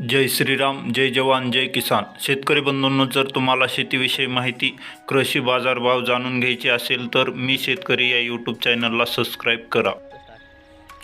जय श्रीराम जय जवान जय किसान. शेतकरी बंधूंनो जर तुम्हाला शेतीविषयी माहिती कृषी बाजारभाव जाणून घ्यायची असेल तर मी शेतकरी या यूट्यूब चॅनलला सबस्क्राईब करा.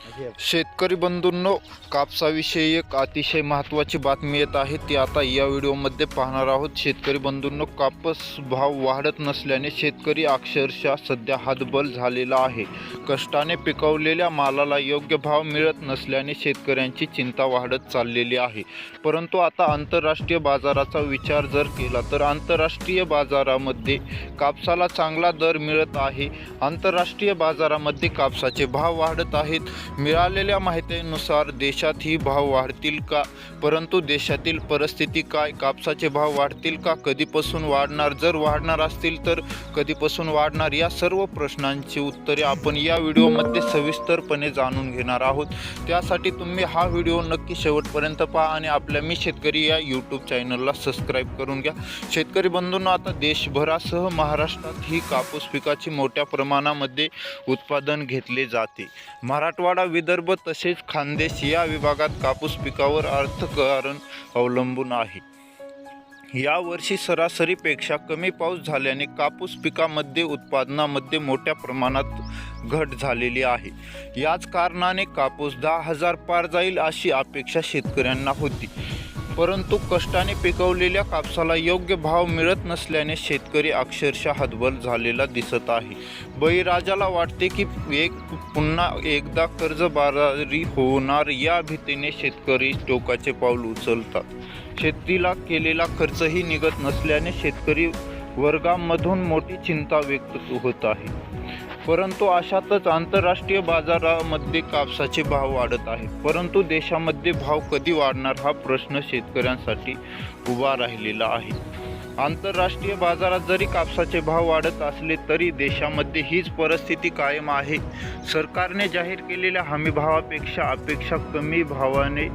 शेतकरी बंधूंनो कापसाविषयी एक अतिशय महत्त्वाची बातमी येत आहे. ती आता या व्हिडिओमध्ये पाहणार आहोत. शेतकरी बंधूंनो कापूस भाव वाढत नसल्याने शेतकरी अक्षरशः सध्या हतबल झालेला आहे. कष्टाने पिकवलेल्या मालाला योग्य भाव मिळत नसल्याने शेतकऱ्यांची चिंता वाढत चाललेली आहे. परंतु आता आंतरराष्ट्रीय बाजाराचा विचार जर केला तर आंतरराष्ट्रीय बाजारामध्ये कापसाला चांगला दर मिळत आहे. आंतरराष्ट्रीय बाजारामध्ये कापसाचे भाव वाढत आहेत. मिळालेल्या माहितीनुसार देशातही भाव वाढतील का? परंतु देशातील परिस्थिती काय? कापसाचे भाव वाढतील का? कधीपासून वाढणार? जर वाढणार असतील तर कधीपासून वाढणार? या सर्व प्रश्नांची उत्तरे आपण या व्हिडिओमध्ये सविस्तरपणे जाणून घेणार आहोत. त्यासाठी तुम्ही हा व्हिडिओ नक्की शेवटपर्यंत पहा आणि आपल्या मी शेतकरी या यूट्यूब चॅनलला सबस्क्राईब करून घ्या. शेतकरी बंधूंना आता देशभरासह महाराष्ट्रात ही कापूस पिकाची मोठ्या प्रमाणामध्ये उत्पादन घेतले जाते. मराठवाडा विदर्भ तसेच खानदेश या विभागात कापूस पिकावर अर्थकारण अवलंबून आहे. यावर्षी सरासरीपेक्षा कमी पाऊस झाल्याने कापूस पिकामध्ये उत्पादनामध्ये मोठ्या प्रमाणात घट झालेली आहे. याच कारणाने कापूस दहा हजार पार जाईल अशी अपेक्षा शेतकऱ्यांना होती. परंतु कष्टाने पिकवलेल्या कापसाला योग्य भाव मिळत नसल्याने शेतकरी अक्षरशः हतबल झालेला दिसत आहे. बळीराजाला वाटते की एक पुन्हा एकदा कर्जबाजारी होणार या भीतीने शेतकरी टोकाचे पाऊल उचलतात. शेतीला केलेला खर्चही निघत नसल्याने शेतकरी वर्गामधून मोठी चिंता व्यक्त होत आहे. परंतु अशातच आंतरराष्ट्रीय बाजारामध्ये कापसाचे भाव वाढत आहेत. परंतु देशामध्ये भाव कधी वाढणार हा प्रश्न शेतकऱ्यांसाठी उभा राहिलेला आहे. आंतरराष्ट्रीय बाजारात जरी कापसाचे भाव वाढत असले तरी देशामध्ये हीच परिस्थिती कायम आहे. सरकारने जाहीर केलेल्या हमीभावापेक्षा अपेक्षा कमी भावाने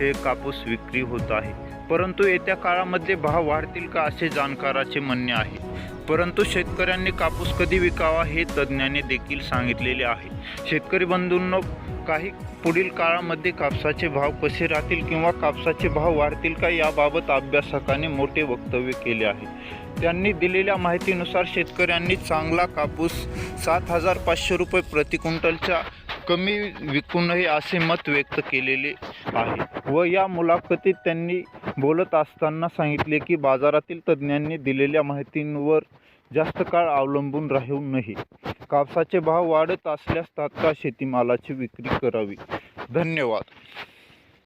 हे कापूस विक्री होत आहे. परंतु येत्या काळामध्ये भाव वाढतील का असे जाणकाराचे म्हणणे आहे. परंतु शेतकऱ्यांनी कापूस कधी विकावा हे तज्ज्ञांनी देखील सांगितलेले आहे. शेतकरी बंधूंनो काही पुढील काळामध्ये कापसाचे भाव कसे राहतील किंवा कापसाचे भाव वाढतील का याबाबत अभ्यासकाने मोठे वक्तव्य केले आहे. त्यांनी दिलेल्या माहितीनुसार शेतकऱ्यांनी चांगला कापूस सात हजार पाचशे रुपये प्रति क्विंटलच्या कमी विकू नये असे मत व्यक्त केलेले आहे व या मुलाखतीत त्यांनी बोलत असताना सांगितले की बाजारातील तज्ज्ञांनी दिलेल्या माहितींवर जास्त काळ अवलंबून राहू नये कापसाचे भाव वाढत असल्यास तात्काळ शेतीमालाची विक्री करावी. धन्यवाद.